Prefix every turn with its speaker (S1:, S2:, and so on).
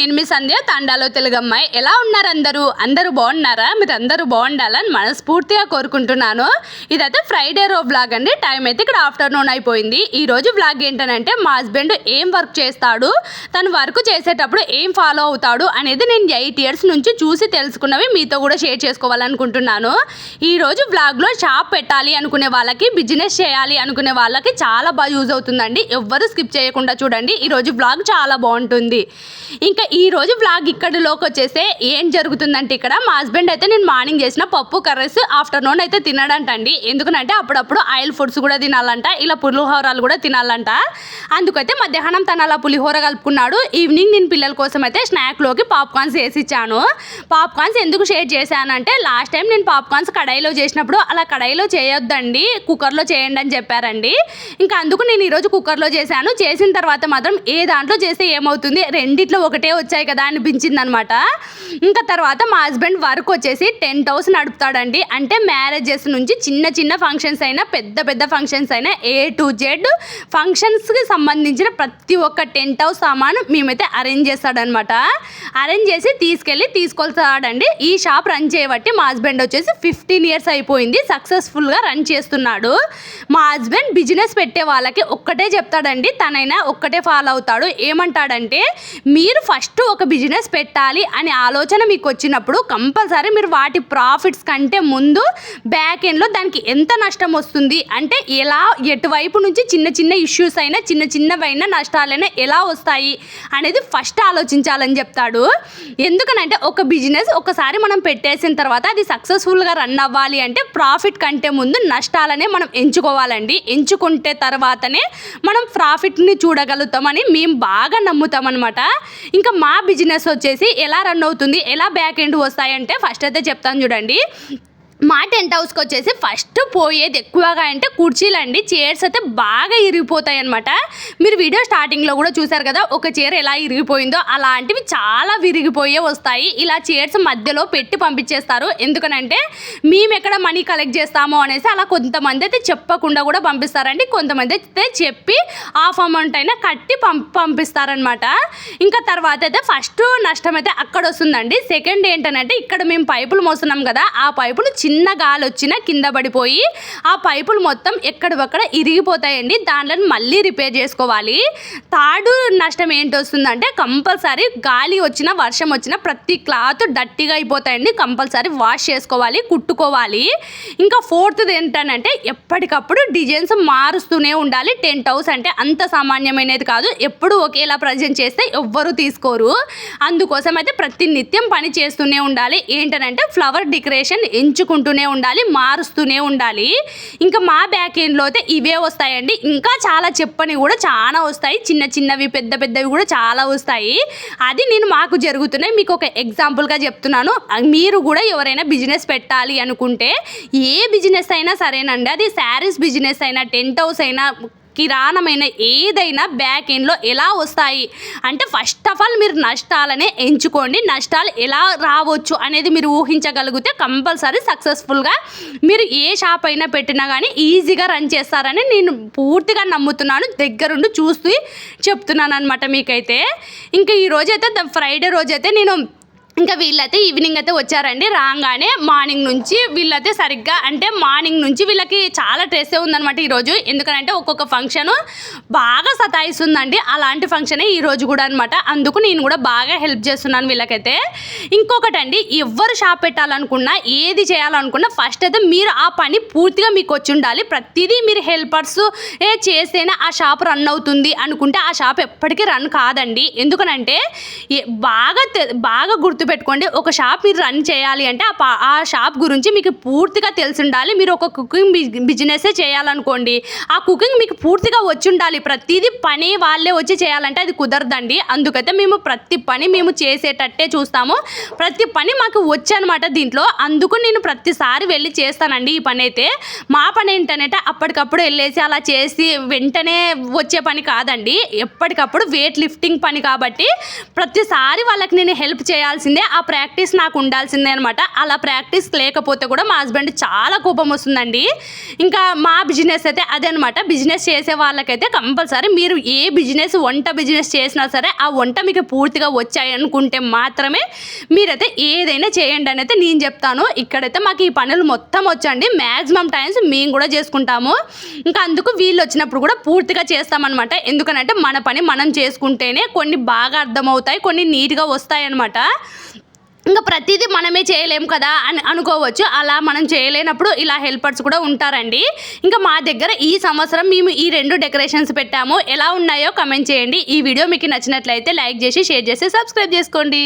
S1: నేను మీ సంధ్య తాండాలో తెలుగమ్మాయి ఎలా ఉన్నారు అందరూ? అందరూ బాగున్నారా? మీరు అందరూ బాగుండాలని మనస్ఫూర్తిగా కోరుకుంటున్నాను. ఇదైతే ఫ్రైడే రో బ్లాగ్ అండి. టైం అయితే ఇక్కడ ఆఫ్టర్నూన్ అయిపోయింది. ఈ రోజు బ్లాగ్ ఏంటంటే మా హస్బెండ్ ఏం వర్క్ చేస్తాడు తను వర్క్ చేసేటప్పుడు ఏం ఫాలో అవుతాడు అనేది నేను ఎయిట్ ఇయర్స్ నుంచి చూసి తెలుసుకున్నవి మీతో కూడా షేర్ చేసుకోవాలనుకుంటున్నాను. ఈ రోజు బ్లాగ్లో షాప్ పెట్టాలి అనుకునే వాళ్ళకి బిజినెస్ చేయాలి అనుకునే వాళ్ళకి చాలా బాగా యూజ్ అవుతుందండి. ఎవ్వరు స్కిప్ చేయకుండా చూడండి. ఈరోజు బ్లాగ్ చాలా బాగుంటుంది. ఇంకా ఈ రోజు బ్లాగ్ ఇక్కడిలోకి వచ్చేస్తే ఏం జరుగుతుందంటే ఇక్కడ మా హస్బెండ్ అయితే నేను మార్నింగ్ చేసిన పప్పు కర్రీస్ ఆఫ్టర్నూన్ అయితే తినడంటండి. ఎందుకంటే అప్పుడప్పుడు ఆయిల్ ఫుడ్స్ కూడా తినాలంట ఇలా పులిహోరాలు కూడా తినాలంట. అందుకైతే మధ్యాహ్నం తను అలా పులిహోర కలుపుకున్నాడు. ఈవినింగ్ నేను పిల్లల కోసం అయితే స్నాక్లోకి పాప్కార్న్స్ వేసిచ్చాను. పాప్కార్న్స్ ఎందుకు షేర్ చేశానంటే లాస్ట్ టైం నేను పాప్కార్న్స్ కడాయిలో చేసినప్పుడు అలా కడాయిలో చేయొద్దండి కుక్కర్లో చేయండి అని చెప్పారండి. ఇంకా అందుకు నేను ఈరోజు కుక్కర్లో చేశాను. చేసిన తర్వాత మాత్రం ఏ దాంట్లో చేస్తే ఏమవుతుంది? రెండిట్లో ఒకటే వచ్చాయి కదా అనిపించింది అనమాట ఇంకా తర్వాత మా హస్బెండ్ వర్క్ వచ్చేసి టెంట్ హౌస్ నడుపుతాడండి. అంటే మ్యారేజెస్ నుంచి చిన్న చిన్న ఫంక్షన్స్ అయినా పెద్ద పెద్ద ఫంక్షన్స్ అయినా ఏ టు జెడ్ ఫంక్షన్స్కి సంబంధించిన ప్రతి ఒక్క టెంట్ హౌస్ సామాను మేమైతే అరేంజ్ చేస్తాడనమాట. అరేంజ్ చేసి తీసుకెళ్ళి తీసుకొస్తాడండి. ఈ షాప్ రన్ చేయబట్టి మా హస్బెండ్ వచ్చేసి ఫిఫ్టీన్ ఇయర్స్ అయిపోయింది. సక్సెస్ఫుల్గా రన్ చేస్తున్నాడు. మా హస్బెండ్ బిజినెస్ పెట్టే వాళ్ళకి ఒక్కటే చెప్తాడండి. తనైనా ఒక్కటే ఫాలో అవుతాడు. ఏమంటాడంటే మీరు ఫస్ట్ ఫస్ట్ ఒక బిజినెస్ పెట్టాలి అనే ఆలోచన మీకు వచ్చినప్పుడు కంపల్సరీ మీరు వాటి ప్రాఫిట్స్ కంటే ముందు బ్యాక్ ఎండ్లో దానికి ఎంత నష్టం వస్తుంది? అంటే ఎలా ఎటువైపు నుంచి చిన్న చిన్న ఇష్యూస్ అయినా చిన్న చిన్నవైనా నష్టాలైనా ఎలా వస్తాయి అనేది ఫస్ట్ ఆలోచించాలని చెప్తాడు. ఎందుకనంటే ఒక బిజినెస్ ఒకసారి మనం పెట్టేసిన తర్వాత అది సక్సెస్ఫుల్గా రన్ అవ్వాలి అంటే ప్రాఫిట్ కంటే ముందు నష్టాలనే మనం ఎంచుకోవాలండి. ఎంచుకుంటే తర్వాతనే మనం ప్రాఫిట్ని చూడగలుగుతామని మేము బాగా నమ్ముతాం అనమాట ఇంకా మా బిజినెస్ వచ్చేసి ఎలా రన్ అవుతుంది ఎలా బ్యాక్ ఎండ్ వస్తాయంటే ఫస్ట్ అయితే చెప్తాను చూడండి. మా టెంట్ హౌస్కి వచ్చేసి ఫస్ట్ పోయేది ఎక్కువగా అంటే కుర్చీలండి చైర్స్ అయితే బాగా ఇరిగిపోతాయి అనమాట మీరు వీడియో స్టార్టింగ్లో కూడా చూసారు కదా ఒక చైర్ ఎలా ఇరిగిపోయిందో అలాంటివి చాలా విరిగిపోయే వస్తాయి. ఇలా చైర్స్ మధ్యలో పెట్టి పంపించేస్తారు. ఎందుకనంటే మేము ఎక్కడ మనీ కలెక్ట్ చేస్తామో అనేసి అలా కొంతమంది అయితే చెప్పకుండా కూడా పంపిస్తారండి. కొంతమంది అయితే చెప్పి హాఫ్ అమౌంట్ అయినా కట్టి పంప్ పంపిస్తారనమాట ఇంకా తర్వాత అయితే ఫస్ట్ నష్టం అయితే అక్కడ వస్తుందండి. సెకండ్ ఏంటంటే ఇక్కడ మేము పైపులు మోస్తున్నాం కదా ఆ పైపులు చిన్న గాలి వచ్చినా కింద పడిపోయి ఆ పైపులు మొత్తం ఎక్కడివక్కడ ఇరిగిపోతాయండి. దాంట్లో మళ్ళీ రిపేర్ చేసుకోవాలి. థర్డ్ నష్టం ఏంటి వస్తుందంటే కంపల్సరీ గాలి వచ్చినా వర్షం వచ్చినా ప్రతి క్లాత్ డట్టిగా అయిపోతాయండి. కంపల్సరీ వాష్ చేసుకోవాలి కుట్టుకోవాలి. ఇంకా ఫోర్త్ది ఏంటంటే ఎప్పటికప్పుడు డిజైన్స్ మారుస్తూనే ఉండాలి. టెంట్ హౌస్ అంటే అంత సామాన్యమైనది కాదు. ఎప్పుడు ఒకేలా ప్రజెంట్ చేస్తే ఎవ్వరూ తీసుకోరు. అందుకోసం అయితే ప్రతి నిత్యం పని చేస్తూనే ఉండాలి. ఏంటనంటే ఫ్లవర్ డెకరేషన్ ఎంచుకుంటూనే ఉండాలి మారుస్తూనే ఉండాలి. ఇంకా మా బ్యాక్ ఎండ్లో అయితే ఇవే వస్తాయండి. ఇంకా చాలా చెప్పని కూడా చాలా వస్తాయి. చిన్న చిన్నవి పెద్ద పెద్దవి కూడా చాలా వస్తాయి. అది నేను మాకు జరుగుతున్నాయి. మీకు ఒక ఎగ్జాంపుల్గా చెప్తున్నాను. మీరు కూడా ఎవరైనా బిజినెస్ పెట్టాలి అనుకుంటే ఏ బిజినెస్ అయినా సరేనండి. అది శారీస్ బిజినెస్ అయినా టెంట్ హౌస్ అయినా కిరాణమైన ఏదైనా బ్యాక్ ఎండ్లో ఎలా వస్తాయి? అంటే ఫస్ట్ ఆఫ్ ఆల్ మీరు నష్టాలనే ఎంచుకోండి. నష్టాలు ఎలా రావచ్చు అనేది మీరు ఊహించగలిగితే కంపల్సరీ సక్సెస్ఫుల్గా మీరు ఏ షాప్ అయినా పెట్టినా కానీ ఈజీగా రన్ చేస్తారని నేను పూర్తిగా నమ్ముతున్నాను. దగ్గరుండి చూస్తూ చెప్తున్నాను అనమాట మీకైతే. ఇంకా ఈ రోజైతే ఫ్రైడే రోజైతే నేను ఇంకా వీళ్ళైతే ఈవినింగ్ అయితే వచ్చారండి. రాగానే మార్నింగ్ నుంచి వీళ్ళైతే సరిగ్గా అంటే మార్నింగ్ నుంచి వీళ్ళకి చాలా స్ట్రెస్ ఉందన్నమాట ఈరోజు. ఎందుకంటే ఒక్కొక్క ఫంక్షన్ బాగా సతాయిస్తుందండి. అలాంటి ఫంక్షనే ఈ రోజు కూడా అనమాట అందుకు నేను కూడా బాగా హెల్ప్ చేస్తున్నాను వీళ్ళకైతే. ఇంకొకటండి ఎవరు షాప్ పెట్టాలనుకున్నా ఏది చేయాలనుకున్నా ఫస్ట్ అయితే మీరు ఆ పని పూర్తిగా మీకు వచ్చి ఉండాలి. ప్రతిదీ మీరు హెల్పర్స్ ఏ చేస్తేనే ఆ షాప్ రన్ అవుతుంది అనుకుంటే ఆ షాప్ ఎప్పటికీ రన్ కాదండి. ఎందుకనంటే ఏ- బాగా తె- బాగా గుర్తుపెట్టుకోండి ఒక షాప్ మీరు రన్ చేయాలి అంటే ఆ ఆ షాప్ గురించి మీకు పూర్తిగా తెలిసి ఉండాలి మీరు ఒక కుకింగ్ బిజినెసే చేయాలనుకోండి ఆ కుకింగ్ మీకు పూర్తిగా వచ్చి ఉండాలి ప్రతిదీ పని వాళ్ళే వచ్చి చేయాలంటే అది కుదరదండి. అందుకైతే మేము ప్రతి పని మేము చేసేటట్టే చూస్తాము. ప్రతి పని మాకు వచ్చనమాట దీంట్లో. అందుకు నేను ప్రతిసారి వెళ్ళి చేస్తానండి ఈ పని అయితే మా పని ఏంటంటే అప్పటికప్పుడు వెళ్ళేసి అలా చేసి వెంటనే వచ్చే పని కాదండి. ఎప్పటికప్పుడు వెయిట్ లిఫ్టింగ్ పని కాబట్టి ప్రతిసారి వాళ్ళకి నేను హెల్ప్ చేయాల్సిందే ఉండాల్సిందే ఆ ప్రాక్టీస్ నాకు ఉండాల్సిందే అనమాట అలా ప్రాక్టీస్ లేకపోతే కూడా మా హస్బెండ్ చాలా కోపం వస్తుందండి. ఇంకా మా బిజినెస్ అయితే అదే అనమాట బిజినెస్ చేసే వాళ్ళకైతే కంపల్సరీ మీరు ఏ బిజినెస్ వంట బిజినెస్ చేసినా సరే ఆ వంట మీకు పూర్తిగా వచ్చాయి అనుకుంటే మాత్రమే మీరైతే ఏదైనా చేయండి అని అయితే నేను చెప్తాను. ఇక్కడైతే మాకు ఈ పనులు మొత్తం వచ్చండి. మ్యాక్సిమం టైమ్స్ మేము కూడా చేసుకుంటాము. ఇంకా అందుకు వీళ్ళు వచ్చినప్పుడు కూడా పూర్తిగా చేస్తామన్నమాట ఎందుకనంటే మన పని మనం చేసుకుంటేనే కొన్ని బాగా అర్థమవుతాయి కొన్ని నీట్గా వస్తాయి అనమాట ఇంకా ప్రతిదీ మనమే చేయలేం కదా అని అనుకోవచ్చు. అలా మనం చేయలేనప్పుడు ఇలా హెల్పర్స్ కూడా ఉంటారండి. ఇంకా మా దగ్గర ఈ సంవత్సరం మేము ఈ రెండు డెకరేషన్స్ పెట్టాము. ఎలా ఉన్నాయో కమెంట్ చేయండి. ఈ వీడియో మీకు నచ్చినట్లయితే లైక్ చేసి షేర్ చేసి సబ్స్క్రైబ్ చేసుకోండి.